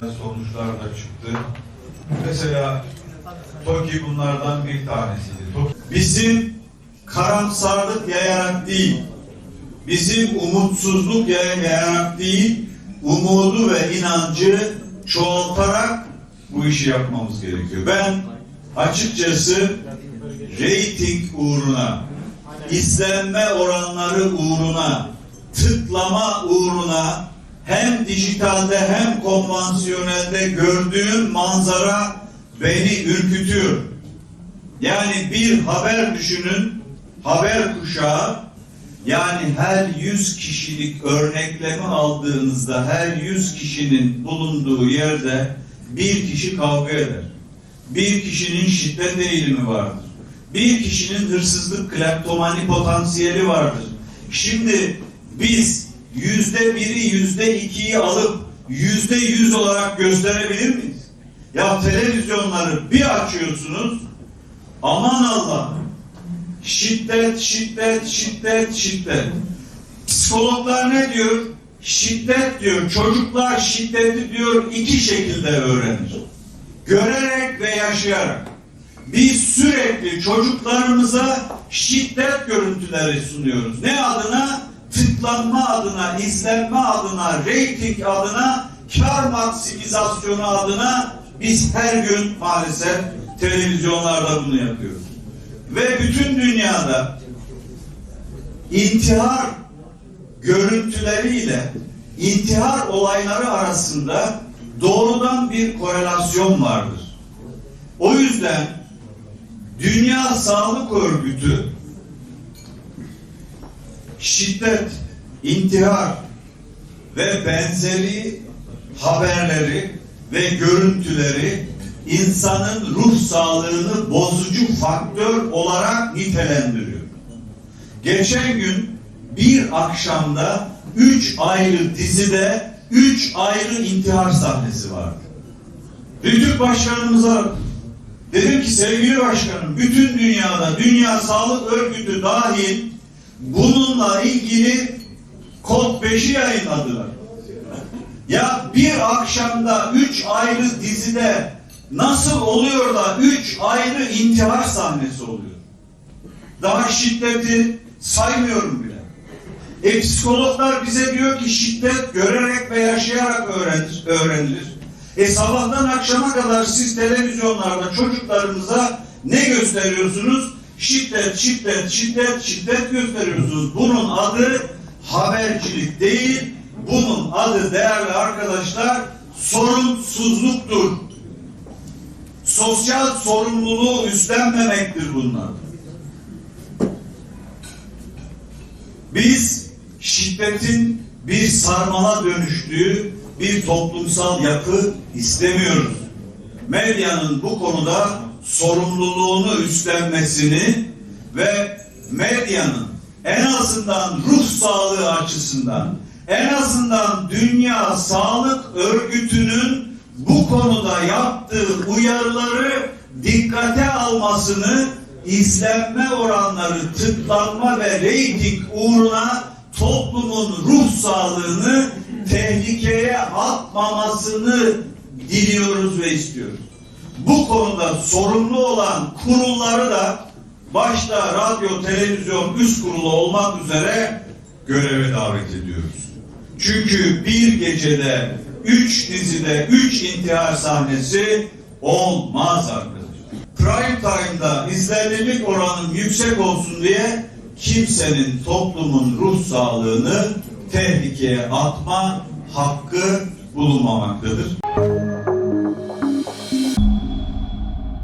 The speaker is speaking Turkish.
sonuçlar da çıktı. Mesela TOKİ bunlardan bir tanesiydi. Bizim karamsarlık yayarak değil, bizim umutsuzluk yayarak değil, umudu ve inancı çoğaltarak bu işi yapmamız gerekiyor. Ben açıkçası reyting uğruna, izlenme oranları uğruna, tıklama uğruna hem dijitalde hem konvansiyonelde gördüğüm manzara beni ürkütüyor. Yani bir haber düşünün, haber kuşağı yani her 100 kişilik örnekleme aldığınızda her 100 kişinin bulunduğu yerde bir kişi kavga eder. Bir kişinin şiddet eğilimi vardır. Bir kişinin hırsızlık, kleptomani potansiyeli vardır. Şimdi biz yüzde biri, yüzde ikiyi alıp yüzde yüz olarak gösterebilir miyiz? Ya televizyonları bir açıyorsunuz, aman Allah, şiddet, şiddet, şiddet, şiddet. Psikologlar ne diyor? Şiddet diyor. Çocuklar şiddeti diyor iki şekilde öğrenir. Görerek ve yaşayarak. Biz sürekli çocuklarımıza şiddet görüntüleri sunuyoruz. Ne adına? Tıklanma adına, izlenme adına, reyting adına, kar maksimizasyonu adına biz her gün maalesef televizyonlarda bunu yapıyoruz. Ve bütün dünyada intihar görüntüleriyle intihar olayları arasında doğrudan bir korelasyon vardır. O yüzden Dünya Sağlık Örgütü şiddet, intihar ve benzeri haberleri ve görüntüleri insanın ruh sağlığını bozucu faktör olarak nitelendiriyor. Geçen gün bir akşamda üç ayrı dizide üç ayrı intihar sahnesi vardı. Rütük başkanımıza dedim ki sevgili başkanım bütün dünyada Dünya Sağlık Örgütü dahil bununla ilgili kod 5'i yayınladılar. Ya bir akşamda üç ayrı dizide nasıl oluyor da üç ayrı intihar sahnesi oluyor? Daha şiddeti saymıyorum bile. E psikologlar bize diyor ki şiddet görerek ve yaşayarak öğrenir, öğrenilir. E sabahtan akşama kadar siz televizyonlarda çocuklarınıza ne gösteriyorsunuz? Şiddet, şiddet, şiddet, şiddet gösteriyorsunuz. Bunun adı habercilik değil, bunun adı değerli arkadaşlar sorumsuzluktur. Sosyal sorumluluğu üstlenmemektir bunlar. Biz şiddetin bir sarmala dönüştüğü bir toplumsal yapı istemiyoruz. Medyanın bu konuda sorumluluğunu üstlenmesini ve medyanın en azından ruh sağlığı açısından en azından Dünya Sağlık Örgütü'nün bu konuda yaptığı uyarıları dikkate almasını izlenme oranları, tıklanma ve reyting uğruna toplumun ruh sağlığını tehlikeye atmamasını diliyoruz ve istiyoruz. Bu konuda sorumlu olan kurulları da başta radyo, televizyon üst kurulu olmak üzere göreve davet ediyoruz. Çünkü bir gecede üç dizide üç intihar sahnesi olmaz arkadaşlar. Prime time'da izlenirlik oranın yüksek olsun diye kimsenin toplumun ruh sağlığını tehlikeye atma hakkı bulunmamaktadır.